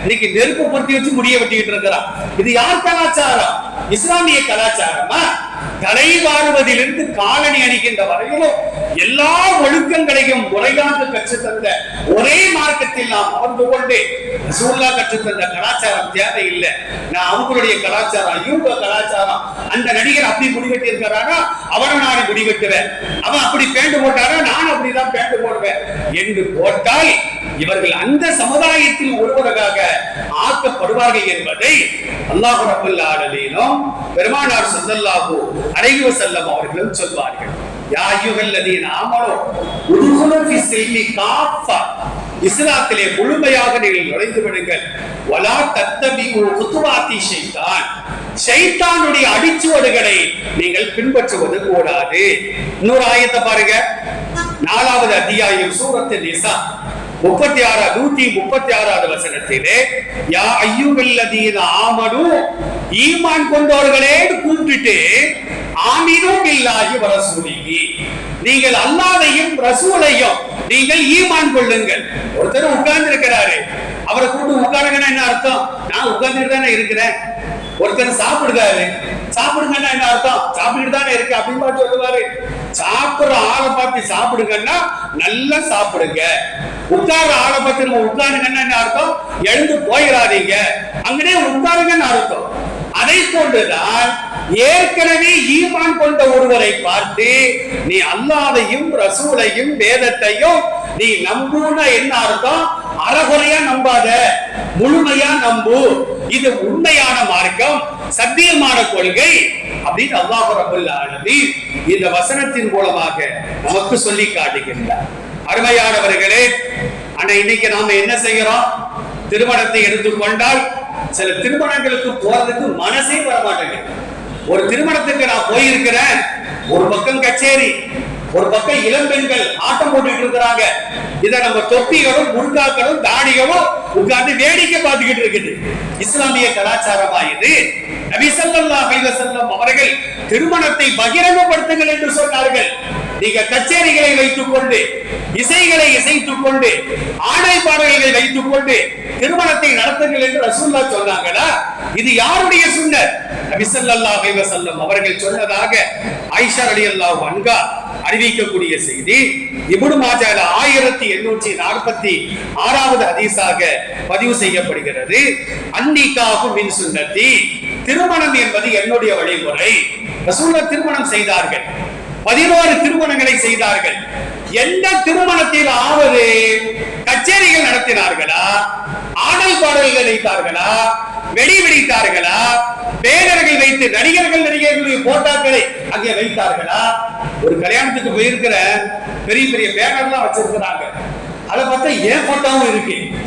இன்னைக்கு நெருப்பு பொருத்தி வச்சு முடிய வெட்டிக்கிட்டு இருக்கிறான். இது யார் கலாச்சாரம்? இஸ்லாமிய கலாச்சாரமா? தலை வாழுவதிலிருந்து காலணி அணிகின்ற வரையிலும் எல்லா ஒழுக்கங்களையும் முறையாக கற்றுத் தந்த ஒரே மார்க்கத்தில் நாம் அமர்ந்து கொண்டு ரசூல்லா கற்றுத் தந்த கலாச்சாரம் தேவையில்லை. நான் அவங்களுடைய கலாச்சாரம் இவங்க கலாச்சாரம். அந்த நடிகர் அப்படி முடிவெட்டி இருக்கிறாரா அவனை நான் முடிவெட்டுவேன் அவன் அப்படி பேண்டு போட்டாரா? நான் அப்படிதான் பேண்டு போடுவேன். என்று போட்டால் இவர்கள் அந்த சமுதாயத்தில் ஒருவராக ஆக்கப்படுவார்கள் என்பதை அல்லாஹ் ரபுல் ஆலமீனும் பெருமானார் ஸல்லல்லாஹு அலைஹி செல்லம் அவர்களும் சொல்வார்கள். யா அய்யுஹல்லதீன ஆமனு ஃபி காஃபா. இஸ்லாத்திலே முழுமையாக நீங்கள் நுழைந்து விடுங்கள். வலா தத்தபிஉ குதுவாத்தி ஷைத்தான். ஷைத்தானுடைய அடிச்சுவடுகளை நீங்கள் பின்பற்றுவது கூடாது. இன்னொரு ஆயத்தை பாருங்க. நாலாவது அத்தியாயம் சூரத்து நிசா. முப்பத்தி ஆறா நூத்தி முப்பத்தி ஆறாவது வசனத்திலே யா ஐயுவல்லதீன ஆமனு ஈமான் கொண்டவர்களே கூப்பிட்டு ஆமீனும் இல்லாஹி வரசூலிகி நீங்கள் அல்லாதையும் ரசூலையும் நீங்கள் ஈமான் கொள்ளுங்கள். ஒருத்தர் உட்கார்ந்து இருக்கிறாரு அவரை கூட உட்காருங்கன்னா என்ன அர்த்தம்? நான் உட்கார்ந்துட்டு தானே இருக்கிறேன். ஒருத்தர் சாப்பிடுறாரு சாப்பிடுங்கன்னா என்ன அர்த்தம்? சாப்பிட்டுட்டு தானே இருக்கு அப்படின்னு சொல்லுவாரு. சாப்பிடுற ஆளை பார்த்து சாப்பிடுங்கன்னா நல்லா சாப்பிடுங்க. உட்கார்ற ஆளை பார்த்து நம்ம உட்காருங்கன்னா என்ன அர்த்தம்? எழுந்து போயிடாதீங்க. அங்கனே உட்காருங்கன்னு அர்த்தம். அதை கொண்டுதான் ஏற்கனவே ஈமான் கொண்ட ஒருவரை பார்த்து நீ அல்லாதையும் ரசூலையும் வேதத்தையும் நீ நம்புன என்ன அர்த்தம்? அறகுறையா நம்பாத. முழுமையா நம்பு. இது உண்மையான மார்க்கம். சத்தியமான கொள்கை. அப்படின்னு அல்லாஹ் ரபுல் ஆலமீன் இந்த வசனத்தின் மூலமாக நமக்கு சொல்லி காட்டுகின்றார். அருமையானவர்களே ஆனா இன்னைக்கு நாம என்ன செய்கிறோம்? திருமணத்தை எடுத்துக்கொண்டால் சில திருமணங்களுக்கு போறதுக்கு மனசே வர மாட்டேங்குது ஒரு திருமணத்துக்கு நான் போயிருக்கிறேன் ஒரு பக்கம் கச்சேரி ஒரு பக்கம் இளம்பெண்கள் ஆட்டம் போட்டுட்டு இருக்கிறாங்க. இதை நம்ம தொப்பிகளும் முருகாக்களும் தாடிகளும் உட்கார்ந்து வேடிக்கை பார்த்துக்கிட்டு இருக்குது. இஸ்லாமிய கலாச்சாரமா இது நபி ஸல்லல்லாஹு அவர்கள் திருமணத்தை பகிரங்கப்படுத்துங்கள் என்று சொன்னார்கள். நீங்க கச்சேரிகளை வைத்துக் கொண்டு இசைகளை இசைத்துக் கொண்டு ஆடை பாடல்களை வைத்துக் கொண்டு திருமணத்தை நடத்துங்கள் என்று ரசூல்லா சொன்னாங்களா? இது யாருடைய சுண்ணர் நபி ஸல்லல்லாஹு அவர்கள் சொன்னதாக ஐஷா அலி அல்லாஹ் அன்கா அறிவிக்கக்கூடிய செய்தி இபுடு மாஜால ஆயிரத்தி எண்ணூற்றி நாற்பத்தி ஆறாவது ஹதீஸாக பதிவு செய்யப்படுகிறது. அன்னிக்காகும் மின் சுண்ணத்தி திருமணம் என்பது என்னுடைய வழிமுறை. ரசூல்லா திருமணம் செய்தார்கள். பதினோரு திருமணங்களை செய்தார்கள். எந்த திருமணத்தில் ஆவது கச்சேரிகள் நடத்தினார்களா? ஆடல் பாடல்கள் வைத்தார்களா? வெடி வெடித்தார்களா? பேனர்கள் வைத்து நடிகர்கள் நடிகர்களுடைய போட்டாக்களை அங்கே வைத்தார்களா? ஒரு கல்யாணத்துக்கு போயிருக்கிற பெரிய பெரிய பேனர்லாம் வச்சிருக்கிறாங்க. அதை பார்த்தா ஏன் போட்டாவும் இருக்கு?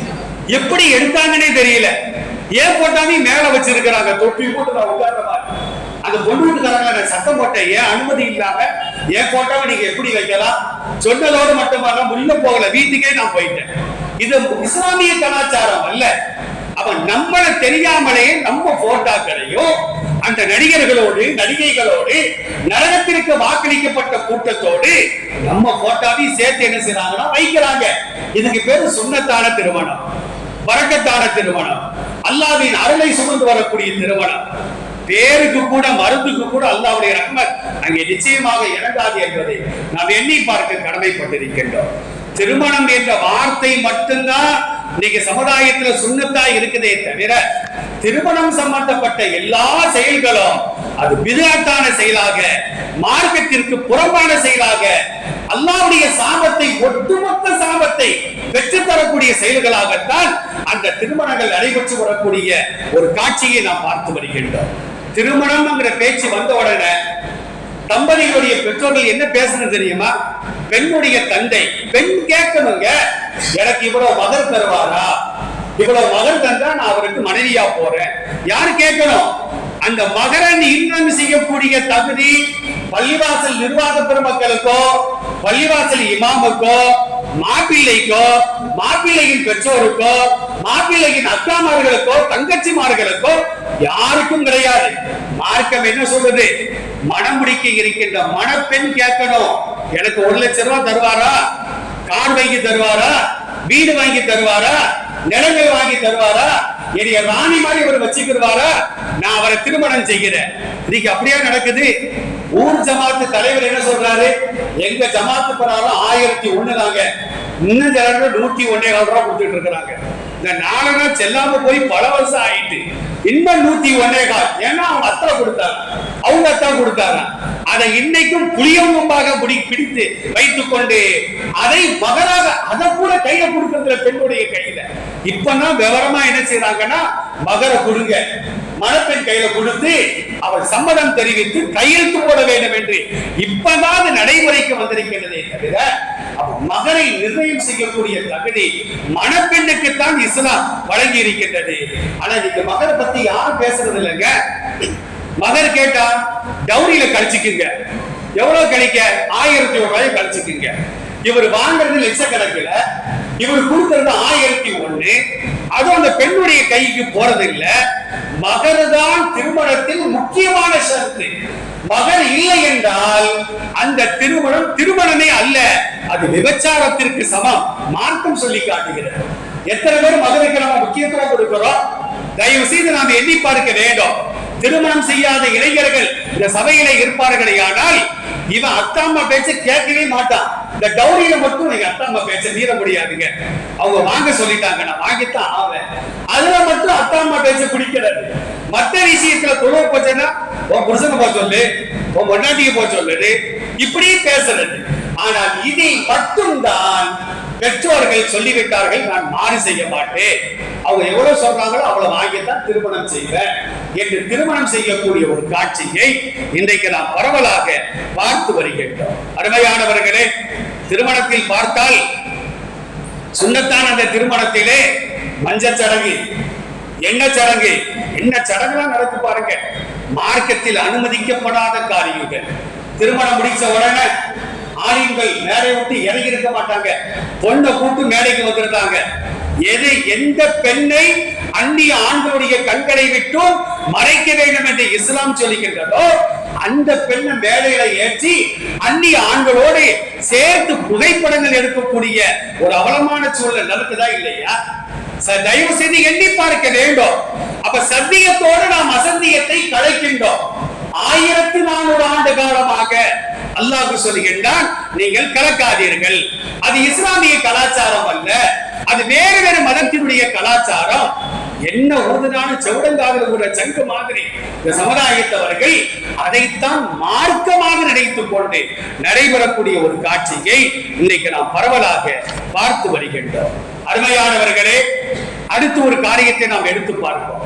எப்படி எடுத்தாங்கன்னே தெரியல. ஏன் போட்டாவையும் மேல வச்சிருக்கிறாங்க? தொப்பி போட்டு நான் உட்கார்ந்த மாதிரி. அந்த பொண்ணு வீட்டுக்காரங்க நான் சத்தம் போட்டேன். ஏன் அனுமதி இல்லாம? ஏன் போட்டாவை நீங்க எப்படி வைக்கலாம்? சொன்னதோடு மட்டுமல்ல முன்ன போகல. வீட்டுக்கே நான் போயிட்டேன். இது இஸ்லாமிய கலாச்சாரம் அல்ல. அவன் நம்மள தெரியாமலே நம்ம போட்டாக்களையும் அந்த நடிகர்களோடு நடிகைகளோடு நரகத்திற்கு வாக்களிக்கப்பட்ட கூட்டத்தோடு நம்ம போட்டாவையும் சேர்த்து என்ன செய்யறாங்கன்னா வைக்கிறாங்க. இதுக்கு பேரு சுண்ணத்தான திருமணம் வரக்கத்தான திருமணம் அல்லாவின் அருளை சுமந்து வரக்கூடிய திருமணம். பேருக்கு கூட மருந்துக்கு கூட அல்லாவுடைய ரஹ்மத் அங்கே நிச்சயமாக இறங்காது என்பதை நாம் எண்ணி பார்க்க கடமைப்பட்டிருக்கின்றோம். திருமணம் என்ற வார்த்தை மட்டும்தான் இன்னைக்கு சமுதாயத்துல சுண்ணத்தா இருக்குதே தவிர திருமணம் சம்பந்தப்பட்ட எல்லா செயல்களும் அது விதாட்டான செயலாக மார்க்கத்திற்கு புறம்பான செயலாக அல்லாவுடைய சாபத்தை ஒட்டுமொத்த சாபத்தை பெற்றுத் தரக்கூடிய செயல்களாகத்தான் அந்த திருமணங்கள் நடைபெற்று வரக்கூடிய ஒரு காட்சியை நாம் பார்த்து வருகின்றோம். திருமணம்ங்கிற பேச்சு வந்த உடனே தம்பதிகளுடைய பெற்றோர்கள் என்ன பேசணும் தெரியுமா? பெண்ணுடைய தந்தை பெண் கேட்கணுங்க எனக்கு இவ்வளவு மகர் தருவாரா? இவ்வளவு மகர் தந்தா நான் அவருக்கு மனைவியா போறேன். யாரு கேட்கணும்? அந்த மகரன் இன்னும் செய்யக்கூடிய தகுதி பள்ளிவாசல் நிர்வாக பெருமக்களுக்கோ பள்ளிவாசல் இமாமுக்கோ மாப்பிள்ளைக்கோ மாப்பிள்ளையின் பெற்றோருக்கோ மாப்பிள்ளையின் அக்காமார்களுக்கோ தங்கச்சிமார்களுக்கோ யாருக்கும் கிடையாது. மார்க்கம் என்ன சொல்றது? மனம் முடிக்க இருக்கின்ற மணப்பெண் கேட்கணும். எனக்கு ஒரு லட்சம் ரூபாய் தருவாரா? கார் வாங்கி தருவாரா? வீடு வாங்கி தருவாரா? நிலங்கள் வாங்கி தருவாரா? என்னைய ராணி மாதிரி இவர் வச்சுக்கிடுவாரா? நான் அவரை திருமணம் செய்கிறேன். இன்னைக்கு அப்படியே நடக்குது. ஊர் ஜமாத்து தலைவர் என்ன சொல்றாரு? எங்க ஜமாத்து பராரம் ஆயிரத்தி ஒண்ணுதாங்க. இன்னும் சிலர் நூத்தி ஒன்னே கால் ரூபா கொடுத்துட்டு இருக்கிறாங்க. இந்த நாளெல்லாம் செல்லாம போய் பல வருஷம் ஆயிட்டு. இன்னும் நூத்தி ஒன்றே கால். ஏன்னா அவங்க அத்தனை கொடுத்தாங்க. அவங்க அத்தா கொடுத்தாங்க. அதை இன்னைக்கும் புளியம்பும்பாக பிடி பிடித்து வைத்துக் கொண்டு அதை மகராக அதை கூட கையில கொடுக்கறதுல பெண்ணுடைய கையில. இப்பதான் விவரமா என்ன செய்யறாங்கன்னா மகர கொடுங்க. மணப்பெண் கையில கொடுத்து அவள் சம்மதம் தெரிவித்து கையெழுத்து போட வேண்டும் என்று இப்பதான் நடைமுறைக்கு வந்திருக்கின்றதே தவிர மகனை நிர்ணயம் செய்யக்கூடிய தகுதி மணப்பெண்ணுக்குத்தான் இஸ்லாம் வழங்கி இருக்கின்றது ஆனா நீங்க மகனை பத்தி யாரும் பேசுறது இல்லைங்க. மகர் கேட்டா டவுரியில கழிச்சுக்குங்க. எவ்வளவு கழிக்க? ஆயிரத்தி ஒரு ரூபாய் கழிச்சுக்குங்க. இவர் வாங்குறது லட்சக்கணக்கில் இவர் கொடுக்கறது ஆயிரத்தி ஒண்ணு அதுவும் அந்த பெண்ணுடைய கைக்கு போறது இல்ல மகர்தான் திருமணத்தில் முக்கியமான சரத்து மகர் இல்லை என்றால் அந்த திருமணம் திருமணமே அல்ல. அது விபச்சாரத்திற்கு சமம். மார்க்கம் சொல்லி காட்டுகிறது. எத்தனை பேர் மகருக்கு நம்ம முக்கியத்துவம் கொடுக்கிறோம்? தயவு செய்து நாம் எண்ணி பார்க்க வேண்டும். திருமணம் செய்யாத இளைஞர்கள் இந்த சபையில இருப்பார்களே ஆனால் இவன் அத்தா அம்மா பேச்ச கேட்கவே மாட்டான். இந்த டௌரியில மட்டும் நீங்க அத்தாம்மா பேச்ச மீற முடியாதுங்க. அவங்க வாங்க சொல்லிட்டாங்க நான் வாங்கித்தான் ஆவேன். அதுல மட்டும் அத்தா அம்மா பேச்ச பிடிக்கிறது மத்த விஷயத்துல தொழில் போச்சுன்னா உன் புருஷனை போக சொல்லு உன் பொண்டாட்டிக்கு போக சொல்லுது இப்படியே பேசுறது. ஆனால் இதை மட்டும்தான் பெற்றோர்கள் சொல்லிவிட்டார்கள் நான் மாறு செய்ய மாட்டேன். அவங்க எவ்வளவு சொல்றாங்களோ அவ்வளவு வாங்கித்தான் திருமணம் செய்வேன் என்று திருமணம் செய்யக்கூடிய ஒரு காட்சியை இன்றைக்கு நாம் பரவலாக பார்த்து வருகின்றோம். அருமையானவர்களே திருமணத்தில் பார்த்தால் சுண்ணத்தான் அந்த திருமணத்திலே மஞ்சள் சடங்கு என்ன சடங்கு என்ன சடங்குலாம் நடக்கு பாருங்க. மார்க்கத்தில் அனுமதிக்கப்படாத காரியங்கள். திருமணம் முடிச்ச உடனே ஆரியங்கள் மேடை விட்டு இறங்கி இருக்க மாட்டாங்க. பொண்ணை கூட்டு மேடைக்கு வந்திருந்தாங்க எது எந்த பெண்ணை அந்நிய ஆண்களுடைய கண்களை விட்டும் மறைக்க வேண்டும் என்று இஸ்லாம் சொல்லுகின்றதோ அந்த பெண்ணை மேடையில ஏற்றி அந்நிய ஆண்களோடு சேர்த்து புகைப்படங்கள் எடுக்கக்கூடிய ஒரு அவலமான சூழல் நடக்குதா இல்லையா? தயவு செய்து எண்ணி பார்க்க வேண்டும். அப்ப சத்தியத்தோடு நாம் அசத்தியத்தை கலைக்கின்றோம். ஆயிரத்தி நானூறு ஆண்டு காலமாக அல்லாஹ் சொல்கின்றான் நீங்கள் கலக்காதீர்கள். அது இஸ்லாமிய கலாச்சாரம் அல்ல. அது வேறு வேறு மதத்தினுடைய கலாச்சாரம். என்ன ஊதுனாலும் செவுடங்காவில் உள்ள சங்கு மாதிரி இந்த சமுதாயத்தவர்கள் அதைத்தான் மார்க்கமாக நினைத்துக் கொண்டு நடைபெறக்கூடிய ஒரு காட்சியை இன்னைக்கு நாம் பரவலாக பார்த்து வருகின்றோம். அருமையானவர்களே அடுத்து ஒரு காரியத்தை நாம் எடுத்து பார்ப்போம்.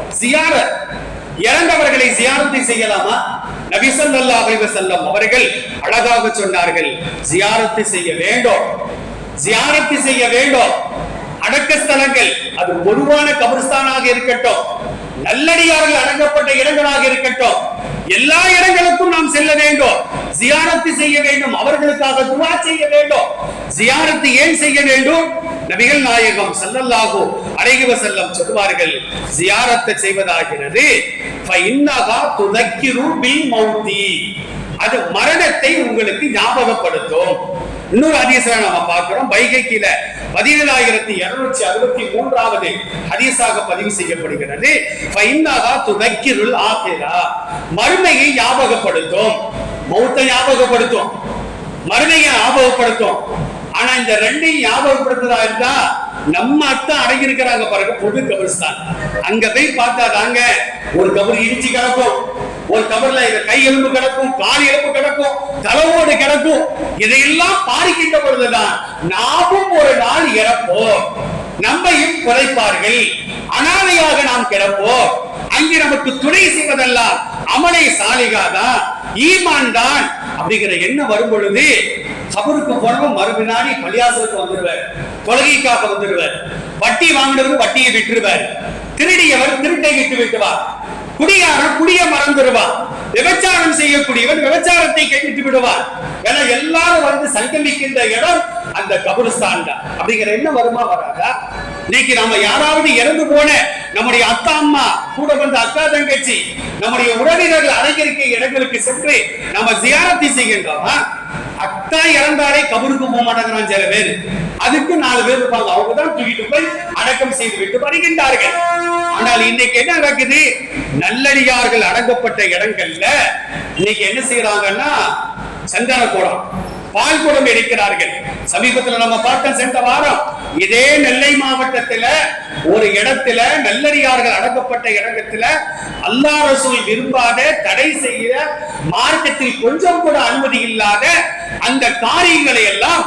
இறந்தவர்களை ஜியாரத்தை செய்யலாமா? நபி ஸல்லல்லாஹு அலைஹி அவர்கள் அழகாக சொன்னார்கள் ஜியாரத்து செய்ய வேண்டும் ஜியாரத்து செய்ய வேண்டும். அடக்க ஸ்தலங்கள் அது பொதுவான கபிரஸ்தானாக இருக்கட்டும். நல்லடியார்கள் அடங்கப்பட்ட இடங்களாக இருக்கட்டும். எல்லா இடங்களுக்கும் நாம் செல்ல வேண்டும். ஜியாரத்து செய்ய வேண்டும் அவர்களுக்காக துவா செய்ய வேண்டும். ஜியாரத்து ஏன் செய்ய வேண்டும்? நபிகள் நாயகம் ஸல்லல்லாஹு அழகிவ செல்லம் சொல்வார்கள் ஜியாரத்தை செய்வதாகிறது மௌதி அது மரணத்தை உங்களுக்கு ஞாபகப்படுத்தும். இன்னொரு ஹதீஸ்ல நாம பார்க்கிறோம். வைகைக்கில பதினேழாயிரத்தி இருநூற்றி அறுபத்தி மூன்றாவது ஹதீஸாக பதிவு செய்யப்படுகிறது. ஃபைன்னஹா துதக்கிருல் ஆகிரா. மறுமையை ஞாபகப்படுத்தும். மௌத்தை ஞாபகப்படுத்தும். மறுமையை ஞாபகப்படுத்தும். ஆனா இந்த ரெண்டையும் ஞாபகப்படுத்துறதா இருந்தா நம்ம அத்தான் அடங்கி இருக்கிறாங்க பாருங்க பொது கபரிஸ்தான். அங்க போய் பார்த்தா தாங்க ஒரு கபர் இடிச்சு கிடக்கும். ஒரு கபர்ல இந்த கை எலும்பு கிடக்கும் கால் எலும்பு கிடக்கும் தலைவோடு கிடக்கும். இதையெல்லாம் பாரிக்கின்ற பொழுதுதான் நாமும் ஒரு நாள் இறப்போம். நம்மையும் குறைப்பார்கள். அனாதையாக நாம் கிடப்போம். அங்கே நமக்கு துணை செய்வதெல்லாம் அமலை சாலிகாதான் ஈமான் தான் அப்படிங்கிற எண்ணம் வரும் பொழுது கபருக்கு போனவன் மறுபினாடி பள்ளியாசலுக்கு வந்துடுவார். தொழுகைக்காக வந்துடுவார். வட்டி வாங்கினவர் வட்டியை விட்டுருவார் திருடியவர் திருட்டை விட்டு விட்டுவார். குடியாரன் குடிய மறந்துடுவார். விபச்சாரம் செய்யக்கூடியவன் விபச்சாரத்தை கைவிட்டு விடுவார். என எல்லாரும் வந்து சங்கமிக்கின்ற இடம் அந்த கபுரஸ்தான் தான் அப்படிங்கிற என்ன வருமா வராதா? இன்னைக்கு நாம யாராவது இறந்து போன நம்முடைய அத்தா அம்மா கூட வந்த அக்கா தங்கச்சி நம்முடைய உறவினர்கள் அடங்கியிருக்க இடங்களுக்கு சென்று நம்ம ஜியாரத்தை செய்கின்றோமா? அத்தா இறந்தாலே கபருக்கு போக மாட்டேங்கிறான் சில பேர். அதுக்கு நாலு பேர் இருப்பாங்க. அவங்க தான் தூக்கிட்டு போய் அடக்கம் செய்து விட்டு வருகின்றார்கள். ஆனால் இன்னைக்கு என்ன நடக்குது? நல்லடியார்கள் அடங்கப்பட்ட இடங்கள்ல இன்னைக்கு என்ன செய்யறாங்கன்னா சந்தன குடம் பால் குடம் எடுக்கிறார்கள் சமீபத்தில் நம்ம பார்த்தோம் சென்ற வாரம் இதே நெல்லை மாவட்டத்தில் ஒரு இடத்துல நல்லடியார்கள் அடக்கப்பட்ட இடத்துல அல்லா ரசூல் விரும்பாத தடை செய்ய மார்க்கத்தில் கொஞ்சம் கூட அனுமதி இல்லாத அந்த காரியங்களை எல்லாம்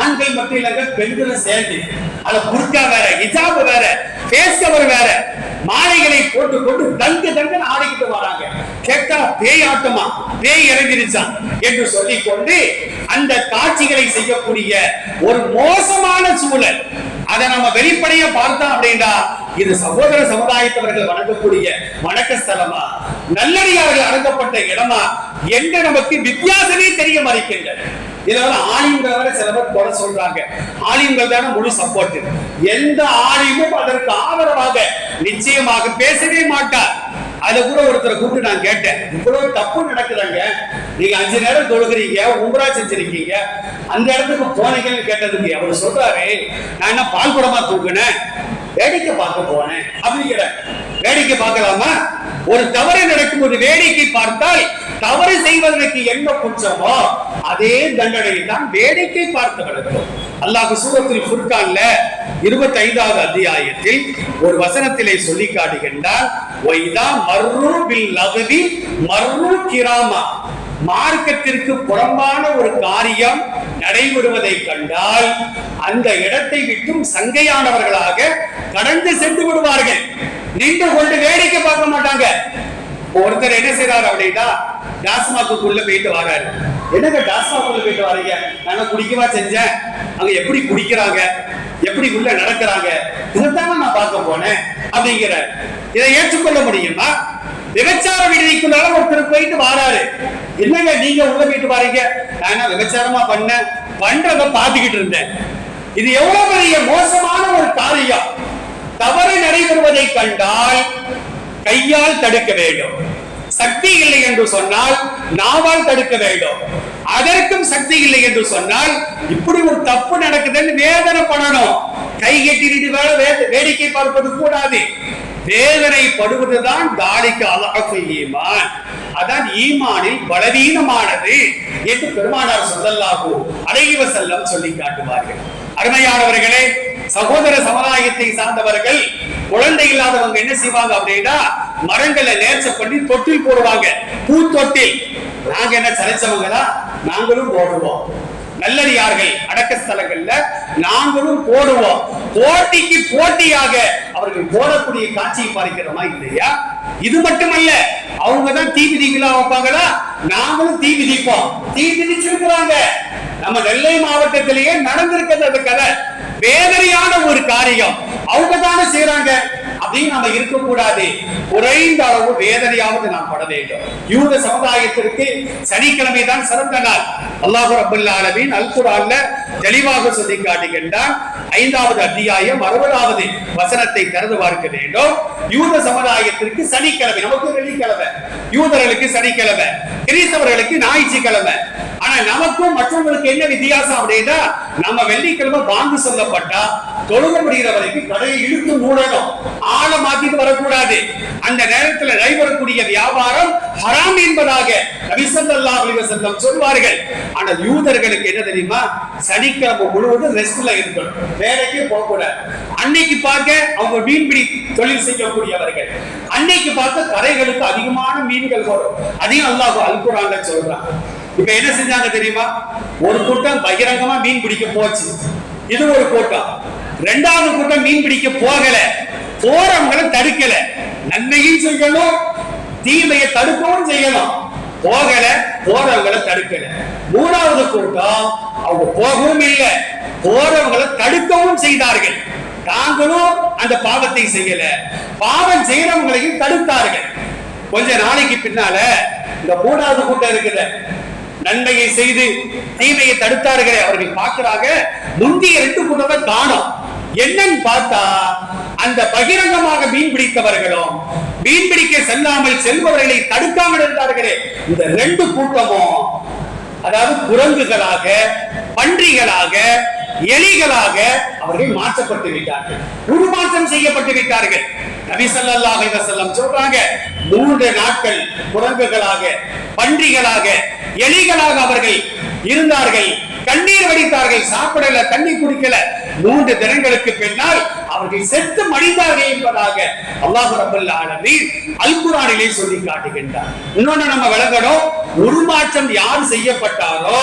ஆண்கள் மத்தியில் பெண்களும் சேர்ந்து. அதுல புர்கா வேற ஹிஜாப் வேற ஃபேஸ் கவர் வேற. மாலைகளை போட்டு கொண்டு தங்கு தங்குன்னு ஆடிக்கிட்டு வராங்க. கேட்டா பேய் ஆட்டமா? பேய் இறங்கிருச்சான் என்று சொல்லி கொண்டு அந்த காட்சிகளை செய்யக்கூடிய ஒரு மோசமான சூழல். அதை நம்ம வெளிப்படையா பார்த்தோம் அப்படின்னா இது சகோதர சமுதாயத்தவர்கள் வணங்கக்கூடிய வணக்க ஸ்தலமா நல்லடியார்கள் அடங்கப்பட்ட இடமா? என்று நமக்கு வித்தியாசமே தெரிய மறைக்கின்றன இதுல வந்து ஆலிம்கள் சில பேர் குறை சொல்றாங்க. ஆலிம்கள் தானே முழு சப்போர்ட் எந்த ஆலிமும் அதற்கு ஆதரவாக நிச்சயமாக பேசவே மாட்டார். அதை கூட ஒருத்தரை கூப்பிட்டு நான் கேட்டேன். இவ்வளவு தப்பு நடக்குதாங்க? நீங்க அஞ்சு நேரம் தொழுகிறீங்க உம்ரா செஞ்சிருக்கீங்க. அந்த இடத்துக்கு போனீங்கன்னு கேட்டதுக்கு அவர் சொல்றாரு நான் என்ன பால் குடமா தூக்குனேன்? வேடிக்கை பார்க்க போனேன். அப்படிங்கிற வேடிக்கை பார்க்கலாமா? ஒரு தவறு நடக்கும்போது வேடிக்கை பார்த்தால் தவறு செய்வதற்கு என்ன குற்றமோ அதே தண்டனையை தான் வேடிக்கை பார்த்தவர்களுக்கும் அல்லாஹ் சூரத்தில் ஃபுர்கான்ல இருபத்தி ஐந்தாவது அத்தியாயத்தில் ஒரு வசனத்திலே சொல்லி காட்டுகின்றார் மர்ரு பில் லகுதி மர்ரு கிராமா. மார்க்கத்திற்கு புறம்பான ஒரு காரியம் நடைபெறுவதை கண்டால் அந்த இடத்தை விட்டும் சங்கையானவர்களாக கடந்து சென்று விடுவார்கள். நின்று கொண்டு வேடிக்கை பார்க்க மாட்டாங்க. ஒருத்தர் என்ன செய்யறாரு அப்படின்னா டாஸ்மாக்குள்ள போயிட்டு வராரு. என்னங்க டாஸ்மாக்குள்ள போயிட்டு வரீங்க? நாங்க குடிக்கவா செஞ்சேன் அங்க எப்படி குடிக்கிறாங்க? எப்படி உள்ள நடக்கிறாங்க? இதைத்தானே நான் பார்க்க போனேன் அப்படிங்கிற இதை ஏற்றுக்கொள்ள முடியுமா? விபச்சார விடுதிக்குள்ளால ஒருத்தர் போயிட்டு வராரு. என்னங்க நீங்க உள்ள போயிட்டு வரீங்க? நான் விபச்சாரமா பண்ணேன்? பண்றத பாத்துக்கிட்டு இருந்தேன். இது எவ்வளவு பெரிய மோசமான ஒரு காரியம். தவறு நடைபெறுவதை கண்டால் கையால் தடுக்க வேண்டும். சக்தி இல்லை என்று சொன்னால் நாவால் தடுக்க வேண்டும். அதற்கும் சக்தி இல்லை என்று சொன்னால் இப்படி ஒரு தப்பு நடக்குதுன்னு வேதனை பண்ணணும். கை கட்டிட்டு வேலை வேடிக்கை பார்ப்பது கூடாது. வேதனைப்படுவதுதான் தாடிக்கு அழகு ஈமான். அதான் ஈமானில் பலவீனமானது என்று பெருமானார் சொல்லல்லாகும் அழகிவ செல்லம் சொல்லி காட்டுவார்கள். அருமையானவர்களே சகோதர சமுதாயத்தை சார்ந்தவர்கள் குழந்தை இல்லாதவங்க என்ன செய்வாங்க அப்படின்னா மரங்களை நேர்ச்ச பண்ணி தொட்டில் போடுவாங்க. பூ தொட்டில் நாங்க என்ன சலைச்சவங்களா? நாங்களும் போடுவோம். நல்லடியார்கள் அடக்க ஸ்தலங்கள்ல நாங்களும் போடுவோம். போட்டிக்கு போட்டியாக அவர்கள் போடக்கூடிய காட்சியை பார்க்கிறோமா இல்லையா? இது மட்டுமல்ல அவங்க தான் தீ மிதிக்கலாம் வைப்பாங்களா? நாங்களும் தீ மிதிப்போம். தீ மிதிச்சிருக்கிறாங்க. நம்ம நெல்லை மாவட்டத்திலேயே நடந்திருக்கிறது அந்த கதை. வேதனையான ஒரு காரியம். அவங்க தானே செய்யறாங்க அப்படின்னு நம்ம இருக்கக்கூடாது. குறைந்த அளவு வேதனையாவது நாம் பட வேண்டும். யூத சமுதாயத்திற்கு சனிக்கிழமை தான் சிறந்த நாள். அல்லாஹு ரபுல்லாலவின் ஆலமீன் தெளிவாக சொல்லி காட்டுகின்றான். ஐந்தாவது அத்தியாயம் அறுபதாவது வசனத்தை திறந்து பார்க்க வேண்டும். யூத சமுதாயத்திற்கு சனிக்கிழமை நமக்கு வெள்ளிக்கிழமை. யூதர்களுக்கு சனிக்கிழமை கிறிஸ்தவர்களுக்கு ஞாயிற்றுக்கிழமை. ஆனா நமக்கும் மற்றவங்களுக்கு என்ன வித்தியாசம் அப்படின்னா நம்ம வெள்ளிக்கிழமை பாங்கு சொல்லப்பட்டா தொழுக வரைக்கும் கடையை இழுத்து மூடணும் ஆளை மாத்திட்டு வரக்கூடாது. அந்த நேரத்துல நடைபெறக்கூடிய வியாபாரம் ஹராம் என்பதாக நபி ஸல்லல்லாஹு சொல்வார்கள். ஆனால் யூதர்களுக்கு என்ன தெரியுமா? சனிக்கிழமை முழுவதும் ரெஸ்ட்ல இருக்கணும். வேலைக்கு போக கூடாது அன்னைக்கு பார்க்க அவங்க மீன்பிடி தொழில் செய்யக்கூடியவர்கள். அன்னைக்கு பார்க்க கரைகளுக்கு அதிகமான மீன்கள் வரும். அதையும் அல்லாஹ் அல்குரான்ல சொல்றான். இப்ப என்ன செஞ்சாங்க தெரியுமா? ஒரு கூட்டம் பகிரங்கமா மீன் பிடிக்க போச்சு. இது ஒரு கூட்டம். ரெண்டாவது கூட்டம் மீன் பிடிக்க போகல. போறவங்களை தடுக்கல. நன்மையும் செய்யணும் தீமையை தடுக்கவும் செய்யணும். போகல போறவங்களை தடுக்கல. மூணாவது கூட்டம் அவங்க போகவும் இல்லை. போறவங்களை தடுக்கவும் செய்தார்கள். தாங்களும் அந்த பாவத்தை செய்யல. பாவம் செய்யறவங்களையும் தடுத்தார்கள். கொஞ்ச நாளைக்கு பின்னால இந்த மூணாவது கூட்டம் இருக்குது நன்மையை செய்து தீமையை தடுத்தார்களே. அவர்கள் பார்க்கிறாங்க முந்தைய ரெண்டு கூட்டத்தை தானம் என்னன்னு பார்த்தா அந்த பகிரங்கமாக மீன் பிடித்தவர்களும் மீன் பிடிக்க செல்லாமல் செல்பவர்களை தடுக்காமல் இருந்தார்களே. இந்த ரெண்டு கூட்டமும் அதாவது குரங்குகளாக பன்றிகளாக எலிகளாக அவர்கள் மாற்றப்பட்டு விட்டார்கள். உருமாற்றம் செய்யப்பட்டு விட்டார்கள். நபிசல்லாஹ் செல்லம் சொல்றாங்க மூன்று நாட்கள் குரங்குகளாக பன்றிகளாக எலிகளாக அவர்கள் இருந்தார்கள். கண்ணீர் வடித்தார்கள். சாப்பிடல தண்ணி குடிக்கல. மூன்று தினங்களுக்கு பின்னால் அவர்கள் செத்து மடிந்தார்கள் என்பதாக அல்லாஹ் ரப்பல் ஆலமீன் அல்குரானிலே சொல்லி காட்டுகின்றார். இன்னொன்னு நம்ம விளங்கணும் உருமாற்றம் யார் செய்யப்பட்டாரோ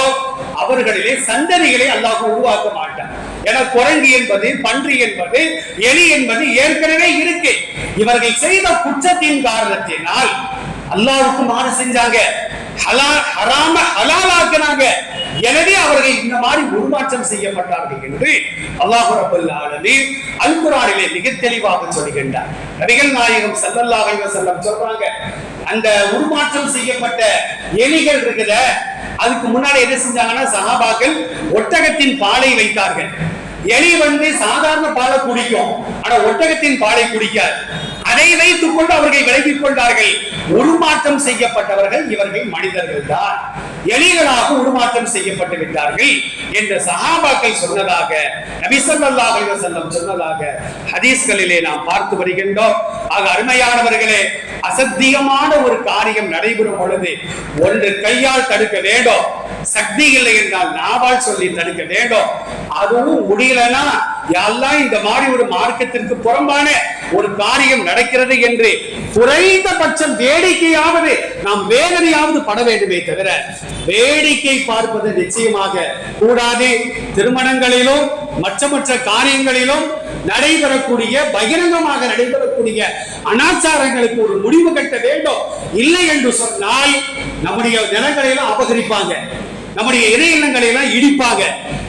அவர்களிலே சந்ததிகளை அல்லாஹ் உருவாக்க மாட்டார் என குரங்கு என்பது பன்றி என்பது எலி என்பது ஏற்கனவே இருக்கு. இவர்கள் செய்த குற்றத்தின் காரணத்தினால் அல்லாவுக்கு மாறு செஞ்சாங்க. ஹலா ஹராம ஹலாலாக்குனாங்க. எனவே அவர்கள் இந்த மாதிரி உருமாற்றம் செய்யப்பட்டார்கள் என்று அல்லாஹு ரப்பல் ஆலமீன் அல் மிக தெளிவாக சொல்கின்றார். நபிகள் நாயகம் சல்லல்லாஹ் செல்லம் சொல்றாங்க அந்த உருமாற்றம் செய்யப்பட்ட எலிகள் இருக்குத அதுக்கு முன்னாடி என்ன செஞ்சாங்கன்னா சஹாபாக்கள் ஒட்டகத்தின் பாலை வைத்தார்கள். எலி வந்து சாதாரண பாலை குடிக்கும் ஆனா ஒட்டகத்தின் பாலை குடிக்காது. அதை வைத்துக் கொண்டு அவர்கள் விலகிக் கொண்டார்கள். உருமாற்றம் செய்யப்பட்டவர்கள் இவர்கள் மனிதர்கள் தான் எலிகளாக உருமாற்றம் செய்யப்பட்டு விட்டார்கள் என்ற சஹாபாக்கள் சொன்னதாக நபிசல்லாஹ் செல்லம் சொன்னதாக ஹதீஸ்களிலே நாம் பார்த்து வருகின்றோம். ஆக அருமையானவர்களே அசத்தியமான ஒரு காரியம் நடைபெறும் பொழுது ஒன்று கையால் தடுக்க வேண்டும் சக்தி இல்லை என்றால் நாவால் சொல்லி தடுக்க வேண்டும். அதுவும் முடியலன்னா எல்லாம் இந்த மாதிரி ஒரு மார்க்கத்திற்கு புறம்பான ஒரு காரியம் நடக்கிறது என்று குறைந்தபட்சம் வேடிக்கையாவது நாம் வேதனையாவது பட வேண்டுமே தவிர வேடிக்கை பார்ப்பது நிச்சயமாக கூடாது. திருமணங்களிலும் மற்ற மற்ற காரியங்களிலும் நடைபெறக்கூடிய பகிரங்கமாக நடைபெறக்கூடிய அனாச்சாரங்களுக்கு ஒரு முடிவு கட்ட வேண்டும். இல்லை என்று சொன்னால் நம்முடைய நிலங்களிலும் அபகரிப்பாங்க. நம்முடைய இணையங்களை எல்லாம் இடிப்பாக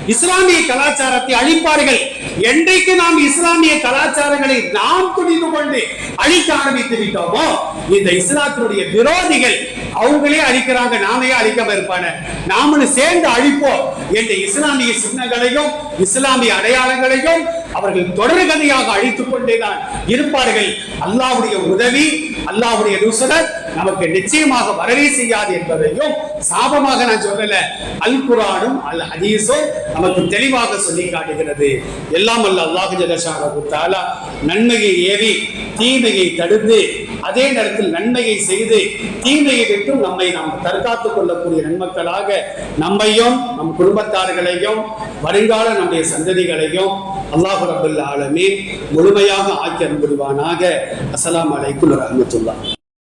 இஸ்லாமிய கலாச்சாரத்தை அழிப்பார்கள். என்றைக்கு நாம் இஸ்லாமிய கலாச்சாரங்களை நாம் துணிந்து கொண்டு அழிக்க ஆரம்பித்து விட்டோமோ இந்த இஸ்லாத்தினுடைய விரோதிகள் அவங்களே அழிக்கிறாங்க நாமே அழிக்காம இருப்பான நாமளும் சேர்ந்து அழிப்போம் என்ற இஸ்லாமிய சின்னங்களையும் இஸ்லாமிய அடையாளங்களையும் அவர்கள் தொடர்கதையாக அழித்துக் கொண்டேதான் இருப்பார்கள். அல்லாவுடைய உதவி அல்லாவுடைய நுசரத் நமக்கு நிச்சயமாக வரவே செய்யாது என்பதையும் சாபமாக நான் சொல்லல. அல் குரானும் அல் ஹதீஸும் நமக்கு தெளிவாக சொல்லி காட்டுகிறது. எல்லாம் அல்ல அல்லாஹு ஜலஷானு குத்தாலா நன்மையை ஏவி தீமையை தடுத்து அதே நேரத்தில் நன்மையை செய்து தீமையை விட்டு நம்மை நாம் தற்காத்துக் கொள்ளக்கூடிய நன்மக்களாக நம்மையும் நம் குடும்பத்தார்களையும் வருங்கால நம்முடைய சந்ததிகளையும் அல்லாஹு ரபுல் ஆலமீன் முழுமையாக ஆக்கி அன்புரிவானாக அஸ்லாம் அலைக்கும் ரஹமத்துல்லா